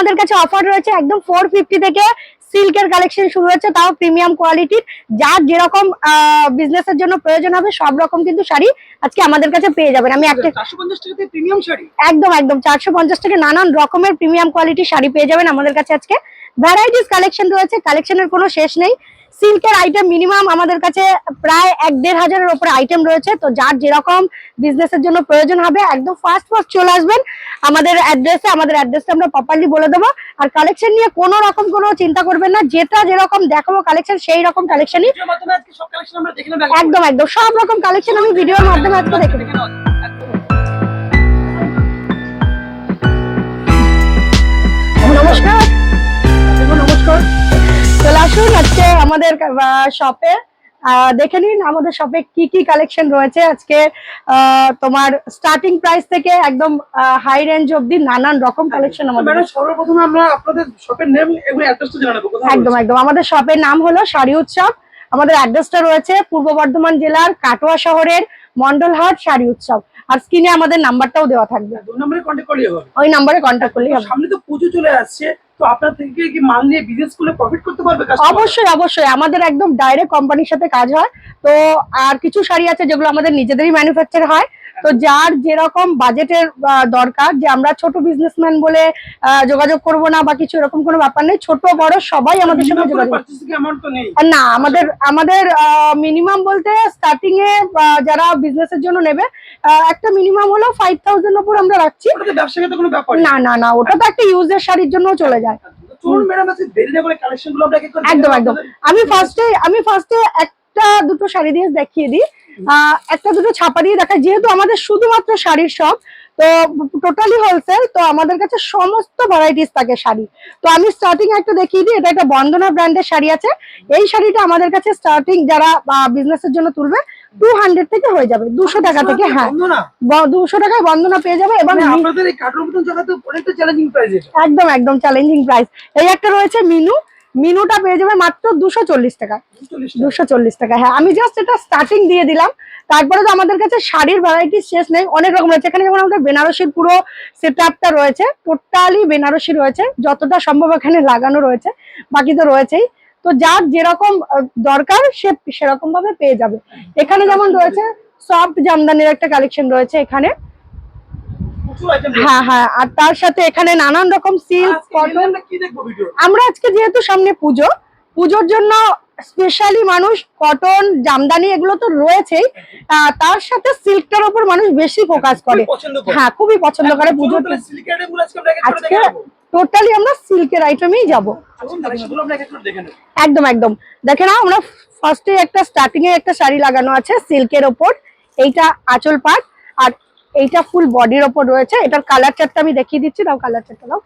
আমাদের কাছে অফার রয়েছে একদম ফোর ফিফটি থেকে সিল্কের কালেকশন শুরু হয়েছে তাও প্রিমিয়াম কোয়ালিটির যার যেরকম বিজনেসের জন্য প্রয়োজন হবে সব রকম কিন্তু শাড়ি আজকে আমাদের কাছে পেয়ে যাবেন। আমি একটা প্রিমিয়াম শাড়ি? একদম একদম। চারশো পঞ্চাশ থেকে নানান রকমের প্রিমিয়াম কোয়ালিটির শাড়ি পেয়ে যাবেন আমাদের কাছে আজকে। ভ্যারাইটিস কালেকশন রয়েছে কালেকশনের কোনো শেষ নেই। সিল্কের আইটেম মিনিমাম আমাদের কাছে প্রায় এক দেড় হাজারের উপরে আইটেম রয়েছে। তো যার যেরকম বিজনেসের জন্য প্রয়োজন হবে একদম ফার্স্ট ফার্স্ট চলে আসবেন। আমাদের অ্যাড্রেসে আমাদের অ্যাড্রেসটা আমরা প্রপারলি বলে দেবো। আর কালেকশন নিয়ে কোনো রকম কোনো চিন্তা করবেন না। যেটা যেরকম দেখাবো কালেকশন সেই রকম কালেকশনই একদম একদম। সব রকম কালেকশন আমি ভিডিওর মাধ্যমে আজকে দেখে আজকে আমাদের শপে দেখে নিন আমাদের শপে কি কি কালেকশন রয়েছে। আজকে তোমার স্টার্টিং প্রাইস থেকে একদম হাই রেঞ্জ অবধি নানান রকম কালেকশন আমাদের সর্বপ্রথম আমরা আপনাদের শপের নেম এবং অ্যাড্রেসটা জেনে নেব একদম একদম। আমাদের শপের নাম হলো শাড়ি উৎসব। আমাদের অ্যাড্রেসটা রয়েছে পূর্ব বর্ধমান জেলার কাটোয়া শহরের মন্ডলহাট শাড়ি উৎসব। আর স্ক্রিনে আমাদের নাম্বারটাও দেওয়া থাকবে। দু নম্বরে কন্ট্যাক্ট করলে হবে। ওই নম্বরে কন্ট্যাক্ট করলেই হবে। সামনে তো পুজো চলে আসছে তো আপনার থেকে কি মাল নিয়ে বিজনেস করলে প্রফিট করতে পারবে? অবশ্যই অবশ্যই। আমাদের একদম ডাইরেক্ট কোম্পানির সাথে কাজ হয়। তো আর কিছু শাড়ি আছে যেগুলো আমাদের নিজেদেরই ম্যানুফ্যাকচার হয়। তো যার যেরকম বাজেটের দরকার যে আমরা ছোট বিজনেসম্যান বলে যোগাযোগ করব না বা কিছু এরকম কোনো ব্যাপার নেই ছোট বড় সবাই আমাদের সঙ্গে যোগাযোগ না আমাদের আমাদের মিনিমাম বলতে স্টার্টিং এ যারা বিজনেসের জন্য নেবে একটা মিনিমাম হলো ফাইভ থাউজেন্ড উপর আমরা রাখছি। না। না না ওটা তো একটা ইউজের শাড়ির জন্য চলে যায়। করে দেখে একদম একদম। আমি ফার্স্টে আমি ফার্স্টে একটা দুটো শাড়ি দিয়ে দেখিয়ে দিই। একটা দুটো ছাপা দিয়ে দেখাই যেহেতু আমাদের শুধুমাত্র শাড়ির শপ তো টোটালি হোলসেল তো আমাদের কাছে সমস্ত ভ্যারাইটিস থাকে শাড়ি। তো আমি স্টার্টিং একটা দেখিয়ে দিই এটা একটা বন্দনা ব্র্যান্ডের শাড়ি আছে। এই শাড়িটা আমাদের কাছে স্টার্টিং যারা বিজনেসের জন্য তুলবে টু হান্ড্রেড থেকে হয়ে যাবে দুশো টাকা থেকে হ্যাঁ। দুশো টাকায় বন্দনা পেয়ে যাবে এবং মানে একদম একদম চ্যালেঞ্জিং প্রাইস এই একটা রয়েছে মিনু মিনুটা পেয়ে যাবে মাত্র দুশো চল্লিশ টাকা। দুশো চল্লিশ টাকা। হ্যাঁ আমি জাস্ট এটা স্টার্টিং দিয়ে দিলাম। তারপরে তো আমাদের কাছে শাড়ির ভ্যারাইটি শেষ নেই অনেক রকম রয়েছে। এখানে যেমন আমাদের বেনারসির পুরো সেট আপটা রয়েছে টোটালি বেনারসি রয়েছে যতটা সম্ভব এখানে লাগানো রয়েছে বাকি তো রয়েছেই। তো যার যেরকম দরকার সে সেরকম ভাবে পেয়ে যাবে। এখানে যেমন রয়েছে সফট জামদানির একটা কালেকশন রয়েছে এখানে। হ্যাঁ হ্যাঁ আর তার সাথে এখানে নানান রকম সিল্ক কটন আমরা আজকে যেহেতু সামনে পুজো পুজোর জন্য স্পেশালি মানুষ কটন জামদানি এগুলো তো রয়েছেই তার সাথে সিল্কটার উপর মানুষ বেশি ফোকাস করে। হ্যাঁ খুবই পছন্দ করে পুজো আজকে টোটালি আমরা সিল্কের আইটেমেই যাব। একদম একদম। দেখে না আমরা ফার্স্টে একটা স্টার্টিং এ একটা শাড়ি লাগানো আছে সিল্কের ওপর। এইটা আঁচল পাট। আর এইটা ফুল বডির ওপর রয়েছে। এটার কালার চারটা আমি দেখিয়ে দিচ্ছি, দাও কালার চারটা দাও।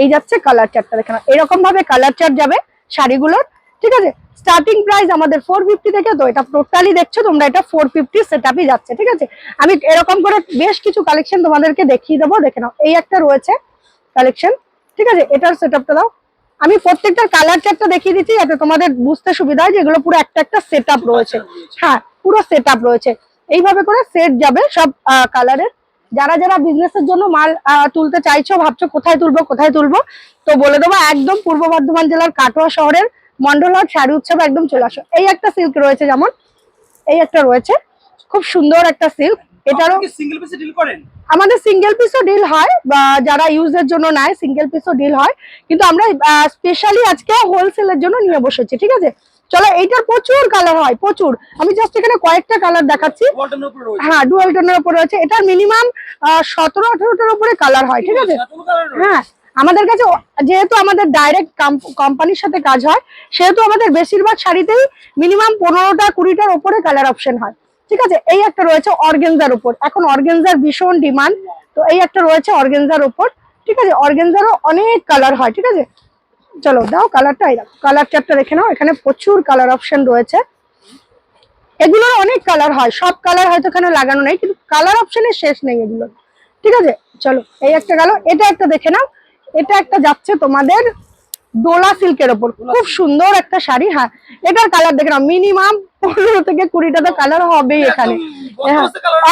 এই যাচ্ছে কালার চারটা দেখে নাও। এরকম ভাবে কালার চার্ট যাবে শাড়িগুলোর, ঠিক আছে? স্টার্টিং প্রাইস আমাদের ফোর ফিফটি থেকে, তো এটা টোটালি দেখছ তোমরা, এটা ফোর ফিফটি সেট যাচ্ছে, ঠিক আছে? আমি এরকম করে বেশ কিছু কালেকশন তোমাদেরকে দেখিয়ে দেবো, দেখে নাও। এই একটা রয়েছে কালেকশন ঠিক আছে? এটার সেটআপটা দাও। আমি প্রত্যেকটার কালার চারটা দেখিয়ে দিচ্ছি যাতে তোমাদের বুঝতে সুবিধা হয় যে এগুলো পুরো একটা একটা সেট রয়েছে। হ্যাঁ পুরো সেট রয়েছে। এইভাবে করে সেট যাবে সব কালারের যারা যারা বিজনেসের জন্য মাল তুলতে চাইছো ভাবছ কোথায় তুলবো কোথায় তুলবো তো বলে দেবো একদম পূর্ব বর্ধমান জেলার কাটোয়া শহরের মন্ডলহাট শাড়ি উৎসব একদম চলে আসো। এই একটা সিল্ক রয়েছে যেমন এই একটা রয়েছে। খুব সুন্দর একটা সিল্ক এটারও সিঙ্গেল পিসে ডিল করেন? আমাদের সিঙ্গেল পিসও ডিল হয় বা যারা ইউজের জন্য নেয় সিঙ্গেল পিসও ডিল হয়। কিন্তু আমরা স্পেশালি আজকে হোলসেলের জন্য নিয়ে বসেছি ঠিক আছে? চলো এইটার প্রচুর কালার হয় প্রচুর। আমি জাস্ট এখানে কয়েকটা কালার দেখাচ্ছি। হ্যাঁ ডুয়াল টোনের উপরে রয়েছে। এটার মিনিমাম সতেরো আঠেরোটার উপরে কালার হয় ঠিক আছে? হ্যাঁ আমাদের কাছে যেহেতু আমাদের ডাইরেক্ট কোম্পানির সাথে কাজ হয় সেহেতু আমাদের বেশিরভাগ শাড়িতেই মিনিমাম পনেরোটা কুড়িটার উপরে কালার অপশন হয়। ঠিক আছে? এই একটা রয়েছে অর্গেনজার উপর। এখন অর্গেনজার ভীষণ ডিমান্ড তো এই একটা রয়েছে অর্গেনজার উপর। ঠিক আছে? অর্গেনজারও অনেক কালার হয় ঠিক আছে? চলো দাও কালারটা এই কালার চারটা দেখে নাও, এখানে প্রচুর কালার অপশন রয়েছে। এগুলোর অনেক কালার হয়, সব কালার হয়তো এখানে লাগানো নেই, কিন্তু কালার অপশনের শেষ নেই এগুলো ঠিক আছে? চলো, এই একটা গেল, এটা একটা দেখে নাও, এটা একটা যাচ্ছে তোমাদের দোলা সিল্কের ওপর। খুব সুন্দর একটা শাড়ি হ্যাঁ। এটার কালার দেখে নাও। মিনিমাম পনেরো থেকে কুড়িটা তো কালার হবেই এখানে। হ্যাঁ,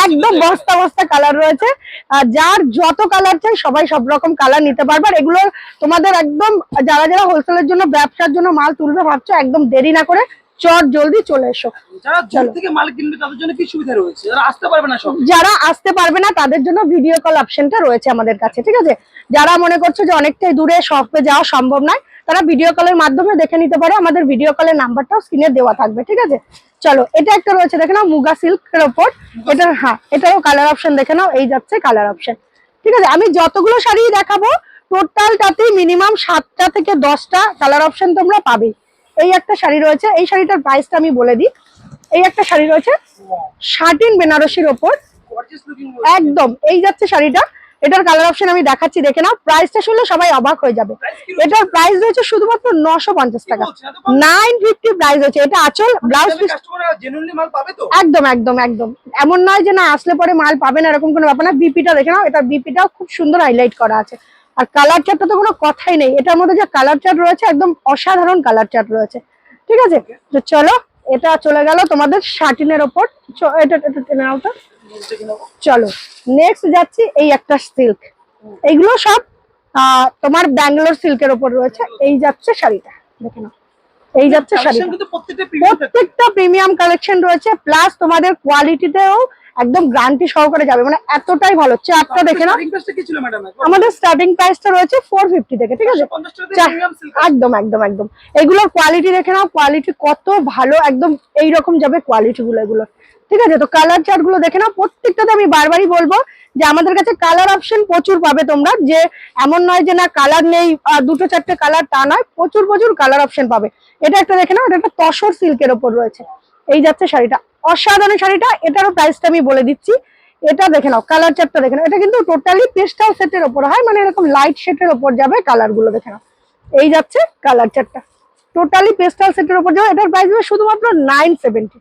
একদম বস্তা বস্তা কালার রয়েছে। আর যার যত কালার চাই সবাই সব রকম কালার নিতে পারবে। আর এগুলো তোমাদের একদম যারা যারা হোলসেলের জন্য ব্যবসার জন্য মাল তুলবে ভাবছ একদম দেরি না করে চট জলদি চলে এসো। যারা দূর থেকে মাল কিনবে তাদের জন্য কি সুবিধা রয়েছে? যারা আসতে পারবে না সব। যারা আসতে পারবে না তাদের জন্য ভিডিও কল অপশনটা রয়েছে আমাদের কাছে ঠিক আছে? যারা মনে করছ যে অনেকটাই দূরে শপে যাওয়া সম্ভব নয় তারা ভিডিও কলের মাধ্যমে দেখে নিতে পারে। আমাদের ভিডিও কলের নাম্বারটাও স্ক্রিনে দেওয়া থাকবে ঠিক আছে? চলো এটা একটা রয়েছে দেখে নাও মুগা সিল্কের ওপর। এটা হ্যাঁ এটারও কালার অপশন দেখে নাও এই যাচ্ছে কালার অপশন ঠিক আছে আমি যতগুলো শাড়ি দেখাবো টোটালটাতেই মিনিমাম সাতটা থেকে দশটা কালার অপশন তোমরা পাবে। এই একটা শাড়ি রয়েছে। এই শাড়িটার প্রাইসটা আমি বলে দিই। এই একটা শাড়ি রয়েছে শার্টিন বেনারসির ওপর। একদম এই যাচ্ছে শাড়িটা। এটার কালার অপশন আমি দেখাচ্ছি দেখে নাও। প্রাইসটা শুনলে সবাই অবাক হয়ে যাবে। এটার প্রাইস রয়েছে শুধুমাত্র নশো পঞ্চাশ টাকা। নাইন ফিফটি প্রাইস হচ্ছে এটা আঁচল ব্লাউজ একদম একদম একদম। এমন নয় যে না আসলে পরে মাল পাবে না এরকম কোনো ব্যাপার না। বিপিটা দেখে নাও এটা বিপিটাও খুব সুন্দর হাইলাইট করা আছে। আর কালার চার্টটা তো কোনো কথাই নেই। এটার মধ্যে যে কালার চার্ট রয়েছে একদম অসাধারণ কালার চার্ট রয়েছে। ঠিক আছে? তো চলো এটা চলে গেল তোমাদের শার্টিনের ওপর। এটা এটা টেনে নাও চলো নেক্সট যাচ্ছি এই একটা সিল্ক এইগুলো সব তোমার ব্যাঙ্গালোর সিল্কের ওপর রয়েছে। এই যাচ্ছে শাড়িটা। দেখে নাও। এই যাচ্ছে প্রিমিয়াম প্রত্যেকটা প্রিমিয়াম কালেকশন রয়েছে। প্লাস তোমাদের কোয়ালিটিতেও একদম গ্রান্টি সহকারে যাবে। মানে এতটাই ভালো। চারটা দেখে ম্যাডাম আমাদের স্টার্টিং প্রাইসটা রয়েছে ফোর ফিফটি থেকে ঠিক আছে? 50 টাকা চা- প্রিমিয়াম সিল্ক একদম একদম একদম। এগুলোর কোয়ালিটি দেখে নাও। কোয়ালিটি কত ভালো একদম এইরকম যাবে কোয়ালিটি গুলো এগুলো। ঠিক আছে? তো কালার চার্টগুলো দেখে নাও। প্রত্যেকটাতে আমি বারবারই বলব যে আমাদের কাছে কালার অপশন প্রচুর পাবে তোমরা। যে এমন নয় যে না কালার নেই দুটো চারটে কালার তা নয়। প্রচুর প্রচুর কালার অপশন পাবে। এটা একটা দেখে নাও এটা একটা তসর সিল্কের ওপর রয়েছে। এই যাচ্ছে শাড়িটা। অসাধারণ শাড়িটা, এটারও প্রাইসটা আমি বলে দিচ্ছি। এটা দেখে নাও কালার চার্টটা দেখে নাও। এটা কিন্তু টোটালি পেস্টাল সেটের ওপর হয় মানে এরকম লাইট শেডের ওপর যাবে কালারগুলো দেখে নাও। এই যাচ্ছে কালার চার্টটা টোটালি পেস্টাল সেটের উপর যাবে, এটার প্রাইস হবে শুধুমাত্র নাইন সেভেন্টি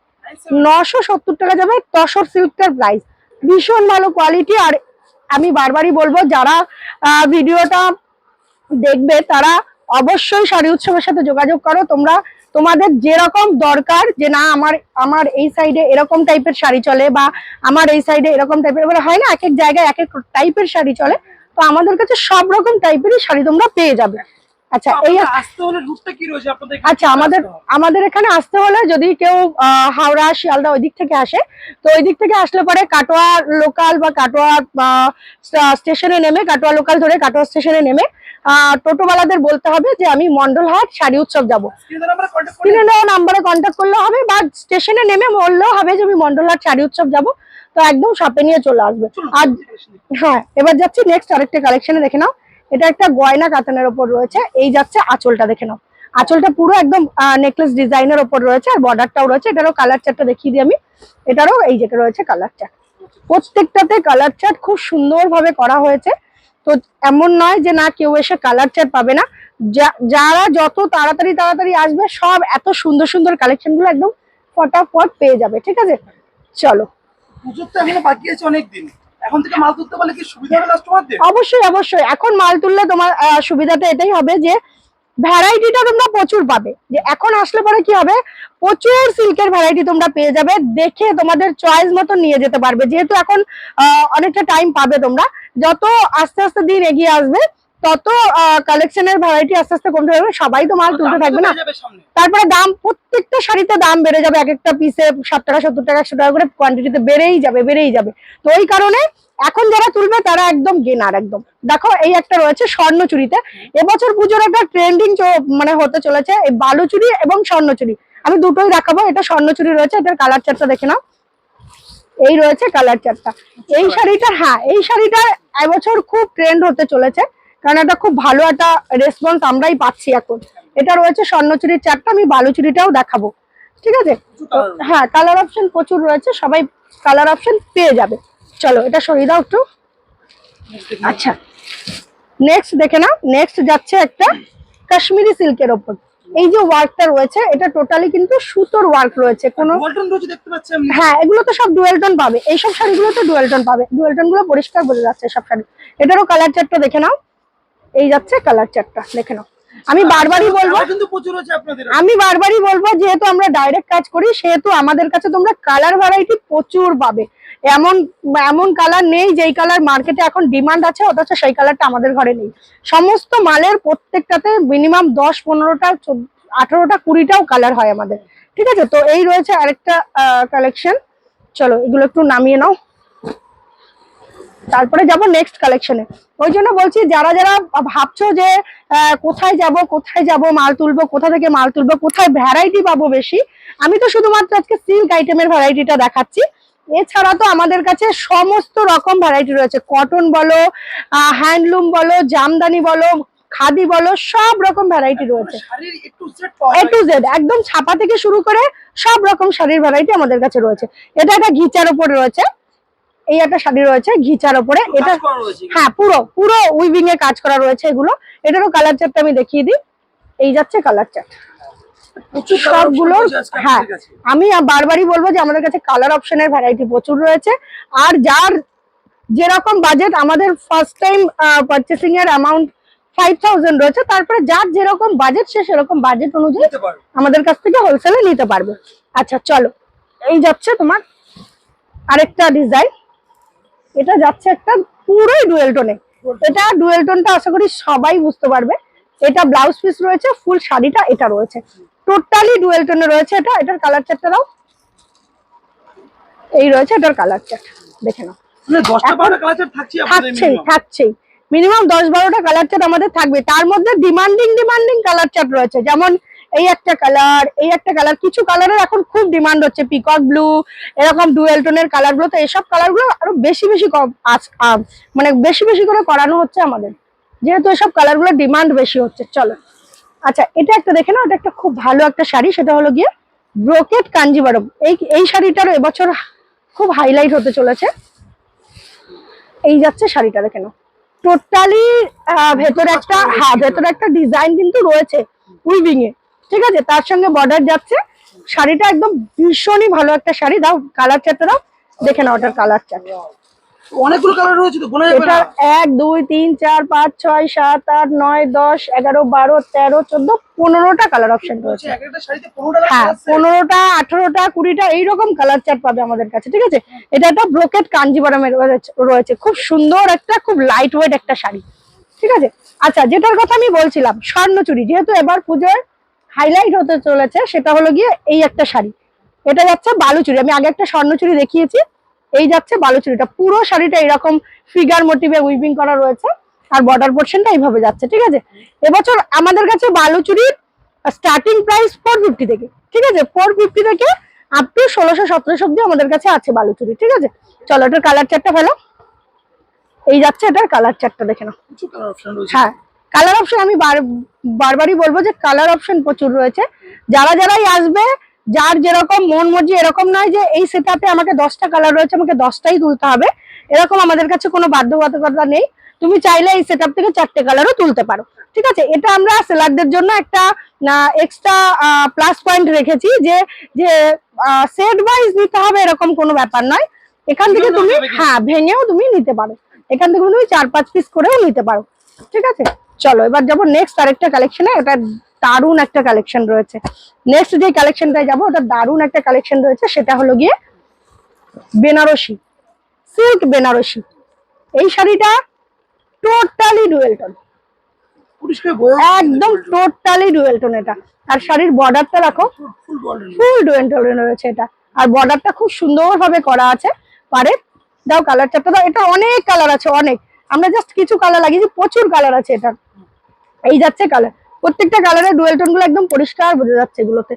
নশো সত্তর টাকা যাবে তসর সিল্কটার প্রাইস ভীষণ ভালো কোয়ালিটি আর আমি বারবারই বলব, যারা ভিডিওটা দেখবে, তারা অবশ্যই শাড়ি উৎসবের সাথে যোগাযোগ করো। তোমরা তোমাদের যেরকম দরকার যে না, আমার আমার এই সাইডে এরকম টাইপের শাড়ি চলে বা আমার এই সাইডে এরকম টাইপের এবার হয় না, এক এক জায়গায় এক এক টাইপের শাড়ি চলে, তো আমাদের কাছে সব রকম টাইপেরই শাড়ি তোমরা পেয়ে যাবে। আচ্ছা এই আসতে হলে রুটটা কি রয়েছে? আপনাদের আচ্ছা আমাদের আমাদের এখানে আসতে হলে যদি কেউ হাওড়া শিয়ালদা ওই দিক থেকে আসে তো ওই দিক থেকে আসলে পরে কাটোয়া লোকাল বা কাটোয়া স্টেশনে নেমে কাটোয়া লোকাল ধরে কাটোয়া স্টেশনে নেমে টোটোওয়ালাদের বলতে হবে যে আমি মন্ডলহাট শাড়ি উৎসব যাব। স্ক্রিনে দেওয়া নাম্বারে কন্ট্যাক্ট করে স্ক্রিনে দেওয়া নাম্বারে কন্ট্যাক্ট করলে হবে বা স্টেশনে নেমে বললেও হবে যে আমি মন্ডলহাট শাড়ি উৎসব যাব তো একদম শপে নিয়ে চলে আসবে। আর হ্যাঁ এবার যাচ্ছি নেক্সট আরেকটা কালেকশনে দেখে নাও। এটা একটা গয়না কাতানের ওপর রয়েছে। এই যাচ্ছে আঁচলটা, দেখে নাও। আঁচলটা পুরো একদম নেকলেস ডিজাইনের ওপর রয়েছে আর বর্ডারটাও রয়েছে। এটারও কালার চার্টটা দেখিয়ে দিই আমি। এটারও এই যে রয়েছে কালার চার্ট প্রত্যেকটাতে কালার চার্ট খুব সুন্দরভাবে করা হয়েছে। তো এমন নয় যে না কেউ এসে কালার চার্ট পাবে না। যারা যত তাড়াতাড়ি তাড়াতাড়ি আসবে, সব এত সুন্দর সুন্দর কালেকশনগুলো একদম ফটাফট পেয়ে যাবে, ঠিক আছে? চলো। পুজোর তো এখনও বাকি আছে অনেক দিন এখন থেকে মাল তুলতে পারলে কি সুবিধা হবে কাস্টমারদের অবশ্যই অবশ্যই। এখন মাল তুললে তোমার সুবিধাটা এটাই হবে যে ভ্যারাইটিটা তোমরা প্রচুর পাবে। যে এখন আসলে পরে কি হবে? প্রচুর সিল্কের ভ্যারাইটি তোমরা পেয়ে যাবে। দেখে তোমাদের চয়েস মতো নিয়ে যেতে পারবে। যেহেতু এখন অনেকটা টাইম পাবে তোমরা। যত আস্তে আস্তে দিন এগিয়ে আসবে তত কালেকশনের ভ্যারাইটি আস্তে আস্তে কমতে থাকবে সবাই তো মাল তুলতে থাকবে না। তারপরে দাম প্রত্যেকটা শাড়িতে দাম বেড়ে যাবে এক একটা পিসে ষাট টাকা সত্তর টাকা একশো টাকা করে কোয়ান্টিটিতে বেড়েই যাবে বেড়েই যাবে। তো ওই কারণে এখন যারা তুলবে তারা একদম গেনার একদম। দেখো এই একটা রয়েছে স্বর্ণ চুরিতে এবছর পুজোর একটা ট্রেন্ডিং মানে হতে চলেছে এই বালু চুরি এবং স্বর্ণ চুরি আমি দুটোই দেখাবো এটা স্বর্ণ চুরি রয়েছে এটার কালার চারটা দেখে নাও। এই রয়েছে কালার চারটা এই শাড়িটা হ্যাঁ এই শাড়িটা এবছর খুব ট্রেন্ড হতে চলেছে। কারণ এটা খুব ভালো একটা রেসপন্স আমরাই পাচ্ছি এখন। এটা রয়েছে স্বর্ণচুরির চারটা আমি বালুচুরিটাও দেখাবো। ঠিক আছে? হ্যাঁ কালার অপশন প্রচুর রয়েছে সবাই কালার অপশন পেয়ে যাবে। চলো এটা সরিয়ে দাও একটু। আচ্ছা। নেক্সট দেখে নাও নেক্সট যাচ্ছে একটা কাশ্মীরি সিল্কের ওপর। এই যে ওয়ার্কটা রয়েছে এটা টোটালি কিন্তু সুতোর ওয়ার্ক রয়েছে কোনো হ্যাঁ এগুলো তো সব ডুয়েল টোন পাবে। এইসব শাড়িগুলো তো ডুয়েল টোন পাবে। ডুয়েল টোনগুলো পরিষ্কার বোঝা যাচ্ছে সব শাড়ি। এটারও কালার চারটা দেখে নাও। এই যাচ্ছে কালার চারটা দেখে নাও। আমি বারবারই বলব কিন্তু প্রচুর আছে আপনাদের। আমি বারবারই বলব যেহেতু আমরা ডাইরেক্ট কাজ করি সেহেতু আমাদের কাছে তোমরা কালার ভ্যারাইটি প্রচুর পাবে। এমন এমন কালার নেই যেই কালার মার্কেটে এখন ডিমান্ড আছে অথচ সেই কালারটা আমাদের ঘরে নেই। সমস্ত মালের প্রত্যেকটাতে মিনিমাম দশ পনেরোটা আঠারোটা কুড়িটাও কালার হয় আমাদের। ঠিক আছে? তো এই রয়েছে আরেকটা কালেকশন চলো এগুলো একটু নামিয়ে নাও। তারপরে যাব নেক্সট কালেকশনে ওই জন্য বলছি যারা যারা ভাবছ যে কোথায় যাব কোথায় যাব মাল তুলবো কোথা থেকে মাল তুলবো কোথায় ভ্যারাইটি পাবো বেশি আমি তো শুধুমাত্র আজকে সিল্ক আইটেমের ভ্যারাইটিটা দেখাচ্ছি। এছাড়া তো আমাদের কাছে সমস্ত রকম ভ্যারাইটি রয়েছে। কটন বলো হ্যান্ডলুম বলো জামদানি বলো খাদি বলো সব রকম ভ্যারাইটি রয়েছে। এ টু জেড একদম ছাপা থেকে শুরু করে সব রকম শাড়ির ভ্যারাইটি আমাদের কাছে রয়েছে। এটা একটা ঘিচার উপরে রয়েছে। এই একটা শাড়ি রয়েছে ঘিচার ওপরে। এটা হ্যাঁ পুরো পুরো উইভিং এ কাজ করা রয়েছে এগুলো। এটারও কালার চার্টটা আমি দেখিয়ে দিই। এই যাচ্ছে কালার চার্ট সবগুলোর হ্যাঁ আমি বারবারই বলব যে আমাদের কাছে কালার অপশনের ভ্যারাইটি প্রচুর রয়েছে। আর যার যেরকম বাজেট আমাদের ফার্স্ট টাইম পারচেসিং এর অ্যামাউন্ট ফাইভ থাউজেন্ড রয়েছে তারপরে যার যেরকম বাজেট সে সেরকম বাজেট অনুযায়ী আমাদের কাছ থেকে হোলসেলে নিতে পারবে। আচ্ছা চলো। এই যাচ্ছে তোমার আরেকটা ডিজাইন এটা যাচ্ছে একটা পুরোই ডুয়েল টোনে এটা ডুয়েল টোনটা আশা করি সবাই বুঝতে পারবে। এটা ব্লাউজ পিস রয়েছে ফুল শাড়িটা এটা রয়েছে। টোটালি ডুয়েল টোনে রয়েছে এটা। এটার কালার চারটা দাও। এই রয়েছে এটার কালার চার্ট দেখে নাও। মানে থাকছেই থাকছেই মিনিমাম দশ বারোটা কালার চার্ট আমাদের থাকবে। তার মধ্যে ডিমান্ডিং ডিমান্ডিং কালার চার্ট রয়েছে। যেমন এই একটা কালার এই একটা কালার কিছু কালারের এখন খুব ডিমান্ড হচ্ছে। পিকক ব্লু এরকম ডুয়েল টোনের কালারগুলো। তো এসব কালারগুলো আরও বেশি বেশি মানে বেশি বেশি করে করানো হচ্ছে আমাদের। যেহেতু এসব কালারগুলো ডিমান্ড বেশি হচ্ছে, চলো। আচ্ছা এটা একটা দেখে না এটা একটা খুব ভালো একটা শাড়ি। সেটা হলো গিয়ে ব্রোকেট কাঞ্জিবারম। এই এই শাড়িটারও এবছর খুব হাইলাইট হতে চলেছে। এই যাচ্ছে শাড়িটা, দেখে নাও। টোটালি ভেতরে একটা হ্যাঁ ভেতরে একটা ডিজাইন কিন্তু রয়েছে উইভিং এ ঠিক আছে? তার সঙ্গে বর্ডার যাচ্ছে। শাড়িটা একদম ভীষণই ভালো একটা শাড়ি। দাও কালার চারটা দাও। দেখে নাও ওটার কালার চার্ট অনেকগুলো কালার রয়েছে তো এটা এক দুই তিন চার পাঁচ ছয় সাত আট নয় দশ এগারো বারো তেরো চোদ্দ পনেরোটা কালার অপশন রয়েছে। হ্যাঁ পনেরোটা আঠারোটা কুড়িটা এইরকম কালার চার্ট পাবে আমাদের কাছে ঠিক আছে? এটা একটা ব্রোকেট কাঞ্জিবরমের রয়েছে- খুব সুন্দর একটা খুব লাইট ওয়েট একটা শাড়ি ঠিক আছে? আচ্ছা যেটার কথা আমি বলছিলাম স্বর্ণচুরি। যেহেতু এবার পুজোর হাইলাইট হতে চলেছে সেটা হলো গিয়ে এই একটা শাড়ি। এটা যাচ্ছে বালুচুরি। আমি আগে একটা স্বর্ণচুরি দেখিয়েছি। এই যাচ্ছে বালুচুরিটা পুরো শাড়িটা এরকম ফিগার মোটিভে উইভিং করা রয়েছে। আর বর্ডার পোর্শনটা এইভাবে যাচ্ছে ঠিক আছে? এবছর আমাদের কাছে বালুচুরির স্টার্টিং প্রাইস ফোর ফিফটি থেকে ঠিক আছে? ফোর ফিফটি থেকে আপ টু ষোলোশো সতেরোশো অব্দি আমাদের কাছে আছে বালুচুরি ঠিক আছে? চলো এটার কালার চারটা ফেলো। এই যাচ্ছে এটার কালার চারটা দেখে নাও। হ্যাঁ। কালার অপশন আমি বার- বারবারই বলব যে কালার অপশন প্রচুর রয়েছে। যারা যারাই আসবে যার যেরকম মন মর্জি এরকম নয় যে এই সেটআপে আমাকে দশটা কালার রয়েছে আমাকে দশটাই তুলতে হবে। এরকম আমাদের কাছে কোনো বাধ্যবাধকতা নেই। তুমি চাইলে এই সেটআপ থেকে চারটে কালারও তুলতে পারো। ঠিক আছে? এটা আমরা সেলারদের জন্য একটা এক্সট্রা প্লাস পয়েন্ট রেখেছি যে যে সেট ওয়াইজ নিতে হবে এরকম কোনো ব্যাপার নয়। এখান থেকে তুমি। হ্যাঁ ভেঙেও তুমি নিতে পারো। এখান থেকে তুমি চার পাঁচ পিস করেও নিতে পারো। ঠিক আছে? চলো এবার যাব নেক্সট আরেকটা কালেকশনে এটা দারুণ একটা কালেকশন রয়েছে। নেক্সট যে কালেকশনটায় যাব ওটা দারুণ একটা কালেকশন রয়েছে সেটা হলো গিয়ে বেনারসি সিল্ক বেনারসি। এই শাড়িটা টোটালি ডুয়েল টোন পরিষ্কার বয়ে একদম টোটালি ডুয়েলটন এটা। আর শাড়ির বর্ডারটা রাখো full border full dual tone রয়েছে এটা। আর বর্ডারটা খুব সুন্দরভাবে করা আছে। পারে দাও কালার চারটা দাও এটা অনেক কালার আছে অনেক। আমরা জাস্ট কিছু কালার লাগিয়েছি, প্রচুর কালার আছে এটা। এই যাচ্ছে কালার প্রত্যেকটা কালারের ডুয়েল টোনগুলো একদম পরিষ্কার বোঝা যাচ্ছে এগুলোতে।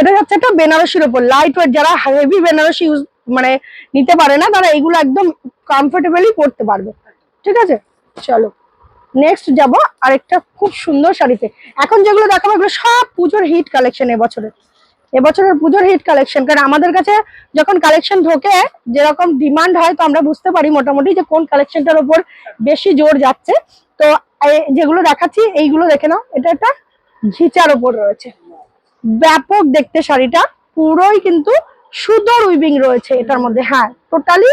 এটা যাচ্ছে একটা বেনারসির ওপর। লাইট ওয়েট যারা হেভি বেনারসি ইউজ মানে নিতে পারে না, তারা এগুলো একদম কমফোর্টেবলি পরতে পারবে। ঠিক আছে? চলো। নেক্সট যাব আরেকটা খুব সুন্দর শাড়িতে। এখন যেগুলো দেখাবো, এগুলো সব পুজোর হিট কালেকশন এবছরের। এবছরের পুজোর হিট কালেকশন কারণ আমাদের কাছে যখন কালেকশন ঢোকে, যেরকম ডিমান্ড হয়, তো আমরা বুঝতে পারি মোটামুটি যে কোন কালেকশনটার উপর বেশি জোর যাচ্ছে। তো যেগুলো দেখাচ্ছি, এইগুলো দেখে নাও। এটা একটা ঘিচার ওপর রয়েছে। ব্যাপক দেখতে শাড়িটা। পুরোই কিন্তু সুতোর উইভিং রয়েছে এটার মধ্যে। হ্যাঁ টোটালি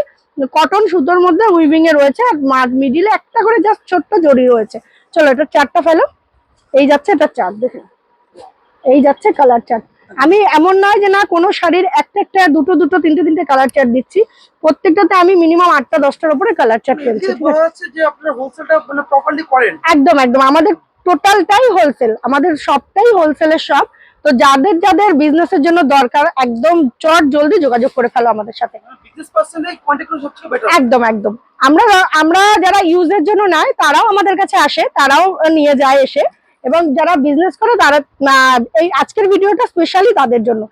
কটন সুতোর মধ্যে উইভিং এ রয়েছে। আর মিডিলে একটা করে জাস্ট ছোট্ট জড়ি রয়েছে। চলো, এটা চারটা ফেলো। এই যাচ্ছে এটা চার্ট দেখুন। এই যাচ্ছে কালার চার্ট। আমি এমন নয় যে না কোনো শাড়ির একটা একটা দুটো দুটো তিনটে তিনটে কালার চার্ট দিচ্ছি। প্রত্যেকটাতে আমি মিনিমাম আটটা দশটার উপরে কালার চার্ট ফেলছি। মানে একদম একদম। আমাদের টোটালটাই হোলসেল আমাদের সবটাই হোলসেলের শপ তো যাদের যাদের বিজনেসের জন্য দরকার একদম চট জলদি যোগাযোগ করে ফেলো আমাদের সাথে। বেটার একদম একদম। আমরা আমরা যারা ইউজের জন্য নেয় তারাও আমাদের কাছে আসে তারাও নিয়ে যায় এসে। এবং যারা বিজনেস করে তারা এই আজকের ভিডিওটা স্পেশালি তাদের জন্য।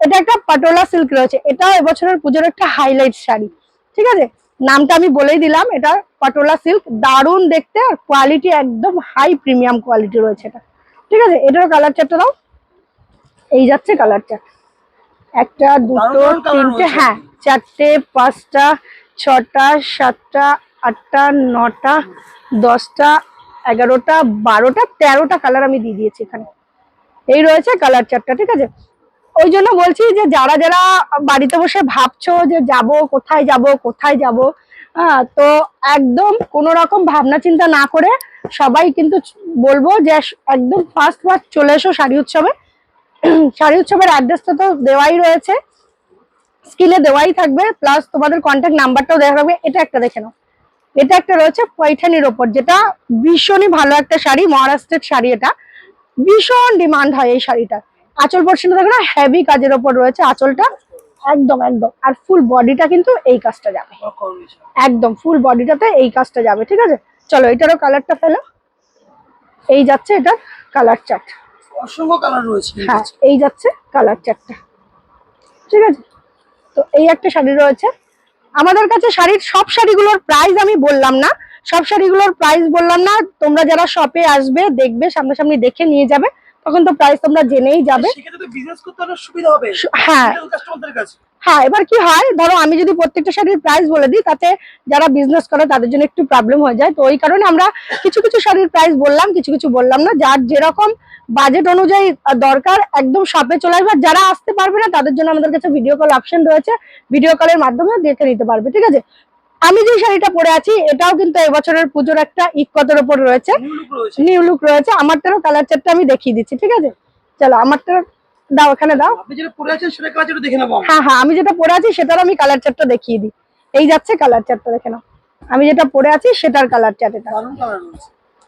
এটা একটা পাটোলা সিল্ক রয়েছে। এটা এবছরের পুজোর একটা হাইলাইট শাড়ি। ঠিক আছে? নামটা আমি বলেই দিলাম এটা পাটোলা সিল্ক দারুণ দেখতে আর কোয়ালিটি একদম হাই প্রিমিয়াম কোয়ালিটি রয়েছে এটা। ঠিক আছে? এটারও কালার চারটা দাও। এই যাচ্ছে কালার চার্ট একটা দুটো তিনটে হ্যাঁ চারটে পাঁচটা ছটা সাতটা আটটা নটা দশটা এগারোটা, বারোটা, তেরোটা কালার আমি দিয়ে দিয়েছি এখানে। এই রয়েছে কালার চারটা ঠিক আছে? ওই জন্য বলছি যে যারা যারা বাড়িতে বসে ভাবছ যে যাব, কোথায় যাব কোথায় যাব হ্যাঁ তো একদম কোনো রকম ভাবনা চিন্তা না করে সবাই কিন্তু বলব যে একদম ফার্স্ট ফার্স্ট চলে এসো শাড়ি উৎসবে। শাড়ি উৎসবের অ্যাড্রেসটা তো দেওয়াই রয়েছে। স্ক্রিনে দেওয়াই থাকবে প্লাস তোমাদের কন্ট্যাক্ট নাম্বারটাও দেওয়া থাকবে, এটা একটা দেখে নাও। এটা একটা রয়েছে পৈঠানির ওপর যেটা ভীষণই ভালো একটা শাড়ি মহারাষ্ট্রের শাড়ি এটা। ভীষণ ডিমান্ড হয় এই শাড়িটা আঁচল পোর্শনটা দেখো না হেভি কাজের ওপর রয়েছে আঁচলটা। একদম একদম। আর ফুল বডিটা কিন্তু এই কাজটা যাবে। একদম ফুল বডিটাতে এই কাজটা যাবে ঠিক আছে? চলো এটারও কালারটা ফেলো। এই যাচ্ছে এটার কালার চার্ট অসংখ্য কালার রয়েছে হ্যাঁ এই যাচ্ছে কালার চারটা ঠিক আছে? তো এই একটা শাড়ি রয়েছে। আমাদের কাছে শাড়ির সব শাড়িগুলোর প্রাইস আমি বললাম না। সব শাড়িগুলোর প্রাইস বললাম না। তোমরা যারা শপে আসবে দেখবে সামনাসামনি দেখে নিয়ে যাবে। তখন তো প্রাইস তোমরা জেনেই যাবে। হ্যাঁ। হ্যাঁ এবার কি হয়? ধরো আমি যদি প্রত্যেকটা শাড়ির প্রাইস বলে দিই তাতে যারা বিজনেস করে তাদের জন্য একটু প্রবলেম হয়ে যায়। তো ওই কারণে আমরা কিছু কিছু শাড়ির প্রাইস বললাম কিছু কিছু বললাম না। যার যেরকম বাজেট অনুযায়ী দরকার একদম শপে চলে আসবে। আর যারা আসতে পারবে না তাদের জন্য আমাদের কাছে ভিডিও কল অপশন রয়েছে। ভিডিও কলের মাধ্যমে দেখে নিতে পারবে ঠিক আছে? আমি যে শাড়িটা পরে আছি এটাও কিন্তু এবছরের পুজোর একটা ইকতের ওপর রয়েছে। নিউ লুক রয়েছে। আমারটারও কালার চারটা আমি দেখিয়ে দিচ্ছি ঠিক আছে? চলো আমারটা দাও এখানে দাও। আপনি যেটা পরে আছেন সেটা কাজ দেখে নেব হ্যাঁ হ্যাঁ আমি যেটা পরে আছি সেটার আমি কালার চার্টটা দেখিয়ে দিই। এই যাচ্ছে কালার চার্টটা দেখে নাও। আমি যেটা পরে আছি সেটার কালার চার্ট এটা।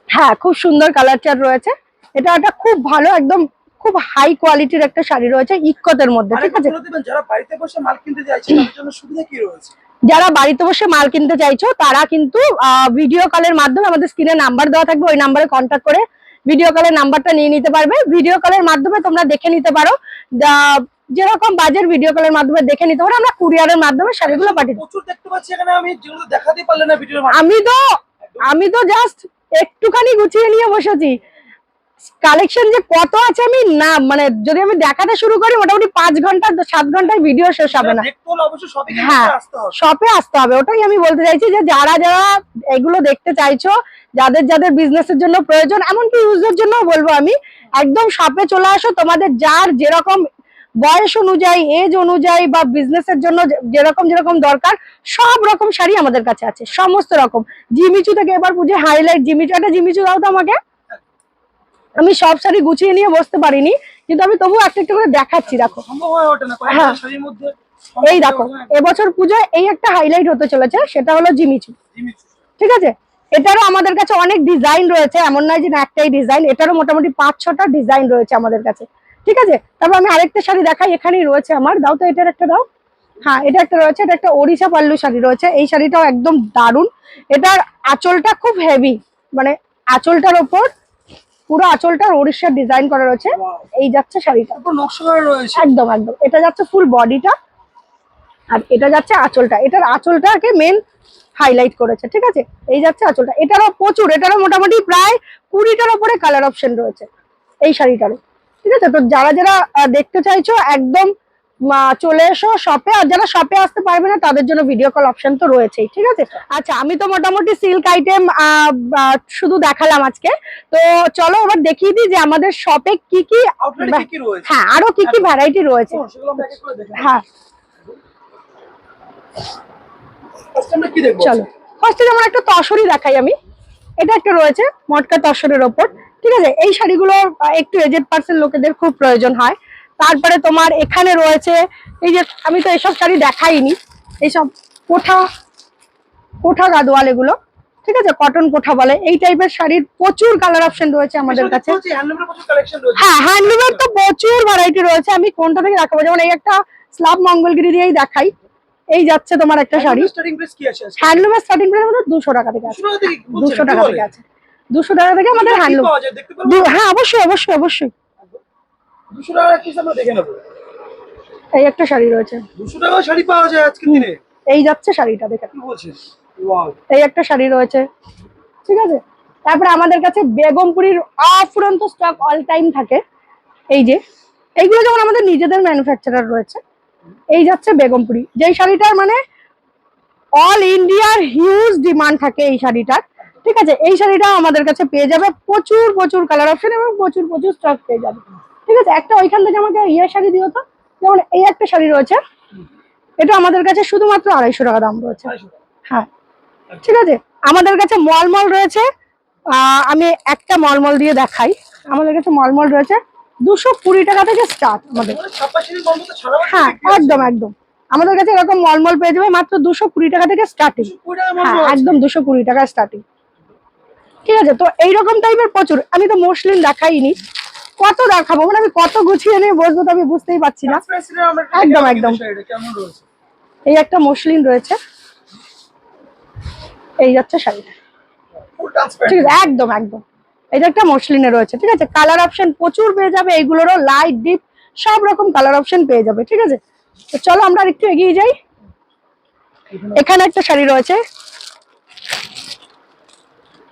হ্যাঁ খুব সুন্দর কালার চার্ট রয়েছে। এটা একটা খুব ভালো একদম খুব হাই কোয়ালিটির একটা শাড়ি রয়েছে ইকতের মধ্যে ঠিক আছে? যারা বাড়িতে বসে মাল কিনতে চাইছে তাদের জন্য সুবিধা কি রয়েছে? যারা বাড়িতে বসে মাল কিনতে চাইছো তারা কিন্তু ভিডিও কলের মাধ্যমে আমাদের স্ক্রিনে নাম্বার দেওয়া থাকবে ওই নাম্বারে কন্ট্যাক্ট করে ভিডিও কলের নাম্বারটা নিয়ে নিতে পারবে। ভিডিও কলের মাধ্যমে তোমরা দেখে নিতে পারো। যেরকম বাজার ভিডিও কলের মাধ্যমে দেখে নিতে পারো আমরা কুরিয়ারের মাধ্যমে শাড়িগুলো পাঠিয়ে দিই। প্রচুর দেখতে পাচ্ছি এখানে আমি যেগুলো দেখাতে পারলে না ভিডিওর আমি তো আমি তো জাস্ট একটুখানি গুছিয়ে নিয়ে বসেছি। কালেকশন যে কত আছে আমি না মানে যদি আমি দেখাতে শুরু করি মোটামুটি পাঁচ ঘণ্টা সাত ঘন্টায় ভিডিও শেষ হবে না। হ্যাঁ। শপে আসতে হবে। ওটাই আমি বলতে চাইছি যে যারা যারা এগুলো দেখতে চাইছো যাদের যাদের বিজনেসের জন্য প্রয়োজন এমনকি ইউজের জন্য বলব আমি একদম শপে চলে আসো তোমাদের যার যেরকম বয়স অনুযায়ী এজ অনুযায়ী বা বিজনেসের জন্য যেরকম যেরকম দরকার সব রকম শাড়ি আমাদের কাছে আছে সমস্ত রকম। জিমিচু থেকে এবার পুজো হাইলাইট জিমিচু একটা জিমিচু দাও তো আমাকে। আমি সব শাড়ি গুছিয়ে নিয়ে বসতে পারিনি কিন্তু আমি তবু একটা একটা করে দেখাচ্ছি দেখো। হয়ে এই দেখো এবছর পুজোয় এই একটা হাইলাইট হতে চলেছে সেটা হলো জিমিচু। জিমিচু। ঠিক আছে? এটারও আমাদের কাছে অনেক ডিজাইন রয়েছে এমন নয় যে না একটাই ডিজাইন এটারও মোটামুটি পাঁচ ছটা ডিজাইন রয়েছে আমাদের কাছে। ঠিক আছে? তারপর আমি আরেকটা শাড়ি দেখাই এখানেই রয়েছে আমার। দাও তো এটার একটা দাও। হ্যাঁ এটা একটা রয়েছে এটা একটা ওড়িশা পাল্লু শাড়ি রয়েছে এই শাড়িটাও একদম দারুণ। এটার আঁচলটা খুব হেভি মানে আঁচলটার ওপর পুরো আঁচলটা ওড়িশার ডিজাইন করা রয়েছে। এই যাচ্ছে শাড়িটা। তারপর নকশা করা রয়েছে। একদম একদম। এটা যাচ্ছে ফুল বডিটা আর এটা যাচ্ছে আঁচলটা। এটার আঁচলটাকে মেন হাইলাইট করেছে ঠিক আছে? এই যাচ্ছে আঁচলটা। এটারও প্রচুর এটারও মোটামুটি প্রায় কুড়িটার উপরে কালার অপশন রয়েছে এই শাড়িটারও ঠিক আছে? তো যারা যারা দেখতে চাইছো একদম চলে এসো শপে আর যারা শপে আসতে পারবে না তাদের জন্য ভিডিও কল অপশন তো রয়েছেই ঠিক আছে? আচ্ছা আমি তো মোটামুটি সিল্ক আইটেম শুধু দেখালাম আজকে। তো চলো এবার দেখিয়ে দিই যে আমাদের শপে কি কি হ্যাঁ আরও কি কি ভ্যারাইটি রয়েছে। হ্যাঁ। চলো। ফার্স্টে যেমন একটা তসরি দেখাই আমি। এটা একটা রয়েছে মটকা তসরের ওপর ঠিক আছে? এই শাড়িগুলো একটু এজেড পার্সেন্ট লোকেদের খুব প্রয়োজন হয়। তারপরে তোমার এখানে রয়েছে এই যে আমি তো এসব শাড়ি দেখাইনি এইসব কোঠা কোঠা গাদোয়াল এগুলো ঠিক আছে? কটন কোঠা বলে এই টাইপের শাড়ির প্রচুর কালার অপশন রয়েছে আমাদের কাছে। হ্যাঁ হ্যান্ডলুমের তো প্রচুর ভ্যারাইটি রয়েছে আমি কোনটা থেকে দেখাবো? যেমন এই একটা স্লাব মঙ্গলগিরি দিয়েই দেখাই এই যাচ্ছে তোমার একটা শাড়ি? হ্যান্ডলুমের স্টার্টিং প্রাইস আমাদের দুশো টাকা থেকে আছে। দুশো টাকা থেকে আছে। দুশো টাকা থেকে আমাদের হ্যান্ডলুম হ্যাঁ অবশ্যই অবশ্যই অবশ্যই। দুশো টাকা পিস আমরা দেখে নেব। এই একটা শাড়ি রয়েছে। দুশো টাকা শাড়ি পাওয়া যায় আজকের দিনে। এই যাচ্ছে শাড়িটা দেখে কি বলছেন ওয়াও এই একটা শাড়ি রয়েছে। ঠিক আছে? তারপরে আমাদের কাছে বেগমপুরীর অফুরন্ত স্টক অল টাইম থাকে। এই যে এইগুলো যেমন আমাদের নিজেদের ম্যানুফ্যাকচারার রয়েছে এই যাচ্ছে বেগমপুরি। যেই শাড়িটার মানে অল ইন্ডিয়ার হিউজ ডিমান্ড থাকে এই শাড়িটার। ঠিক আছে? এই শাড়িটা আমাদের কাছে পেয়ে যাবে। প্রচুর প্রচুর কালার অপশন এবং প্রচুর প্রচুর স্টক পেয়ে যাবে। ঠিক আছে? একটা ওইখান থেকে আমাকে ইয়ে শাড়ি দিও তো। যেমন এই একটা শাড়ি রয়েছে। এটা আমাদের কাছে শুধুমাত্র আড়াইশো টাকা দাম রয়েছে। হ্যাঁ। ঠিক আছে? আমাদের কাছে মলমল রয়েছে। আমি একটা মলমল দিয়ে দেখাই। আমাদের কাছে মলমল রয়েছে। দুশো কুড়ি টাকা থেকে স্টার্ট আমাদের। মানে হ্যাঁ একদম একদম। আমাদের কাছে এরকম মলমল পেয়ে যাবে মাত্র দুশো কুড়ি টাকা থেকে স্টার্টিং হ্যাঁ একদম দুশো কুড়ি টাকা স্টার্টিং ঠিক আছে? তো এইরকম টাইপের প্রচুর। আমি তো মসলিন দেখাইনি। কত দেখাবো মানে আমি কত গুছিয়ে নিয়ে বসবো তো আমি বুঝতেই পারছি না। একদম, একদম। এই একটা মসলিন রয়েছে। এই যাচ্ছে শাড়িটা ঠিক আছে একদম একদম। এটা একটা মসলিনে রয়েছে ঠিক আছে? কালার অপশন প্রচুর পেয়ে যাবে এইগুলোরও লাইট ডিপ সব রকম কালার অপশন পেয়ে যাবে ঠিক আছে? তো চলো আমরা একটু এগিয়ে যাই। এখানে একটা শাড়ি রয়েছে।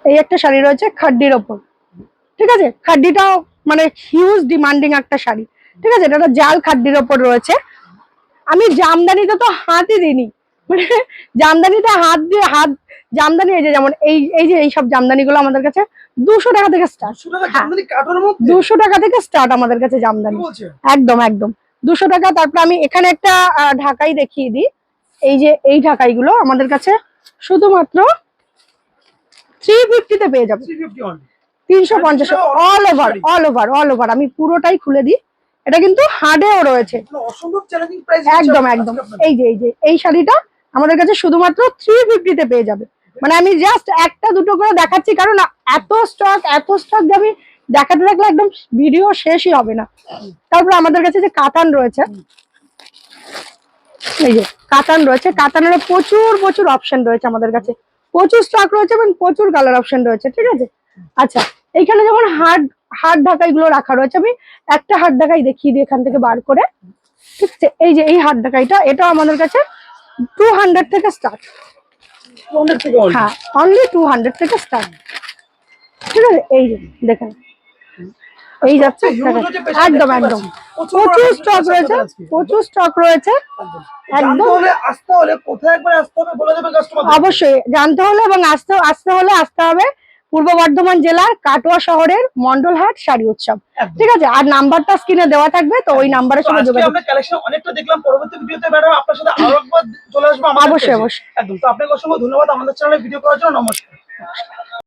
এই একটা শাড়ি রয়েছে খাড্ডির ওপর ঠিক আছে? খাড্ডিটাও মানে হিউজ ডিমান্ডিং একটা শাড়ি। ঠিক আছে? এটা জাল খাড্ডির ওপর রয়েছে। আমি জামদানিতে তো হাতই দিইনি। মানে জামদানিতে হাত দিয়ে হাত জামদানি এই যে যেমন এই এই যে এইসব জামদানিগুলো আমাদের কাছে দুশো টাকা থেকে স্টার্ট দুশো টাকা। জামদানি থেকে স্টার্ট আমাদের কাছে জামদানি। একদম একদম। দুশো টাকা তারপর আমি এখানে একটা ঢাকাই দেখিয়ে দিই। এই যে এই ঢাকাইগুলো আমাদের কাছে শুধুমাত্র থ্রি ফিফটিতে পেয়ে যাবে। তিনশো পঞ্চাশ all over all over all over আমি পুরোটাই খুলে দিই। এটা কিন্তু হার্ডেও রয়েছে। একদম একদম। এই যে এই যে এই শাড়িটা আমাদের কাছে শুধুমাত্র থ্রি ফিফটিতে পেয়ে যাবে। মানে আমি জাস্ট একটা দুটো করে দেখাচ্ছি কারণ এত স্টক এত স্টক যে আমি দেখাতে থাকলে একদম ভিডিও শেষই হবে না। তারপর আমাদের কাছে যে কাতান রয়েছে এই যে কাতান রয়েছে। কাতানের প্রচুর প্রচুর অপশন রয়েছে আমাদের কাছে। প্রচুর স্টক রয়েছে এবং প্রচুর কালার অপশন রয়েছে ঠিক আছে? আচ্ছা এইখানে যেমন হার্ড হার্ড ঢাকাই গুলো রাখা রয়েছে আমি একটা হার্ড ঢাকাই দেখিয়ে দিই এখান থেকে বার করে। ঠিক আছে? এই যে এই হাত ঢাকাইটা এটা আমাদের কাছে টু হান্ড্রেড থেকে স্টার্ট থেকে হ্যাঁ অনলি টু হান্ড্রেড থেকে স্টার্ট ঠিক আছে? এই যে দেখেন। এই যাচ্ছে পেছনে একদম। একদম প্রচুর স্টক রয়েছে প্রচুর স্টক রয়েছে। একদম। আসতে হলে কোথায় একবার আসতে হবে বলে দেবে কাস্টমার অবশ্যই জানতে হলে এবং আসতে আসতে হলে আসতে হবে। পূর্ব বর্ধমান জেলার কাটোয়া শহরের মন্ডলহাট শাড়ি উৎসব। ঠিক আছে? আর নাম্বারটা স্ক্রিনে দেওয়া থাকবে তো ওই নাম্বারের সঙ্গে যোগাযোগ আমরা কালেকশন অনেকটা দেখলাম। পরবর্তী ভিডিওতে ম্যাডাম আপনার সাথে আরও একবার চলে আসব অবশ্যই, অবশ্যই। একদম। তো আপনাকে অসংখ্য ধন্যবাদ আমাদের চ্যানেলে ভিডিও করার জন্য। নমস্কার।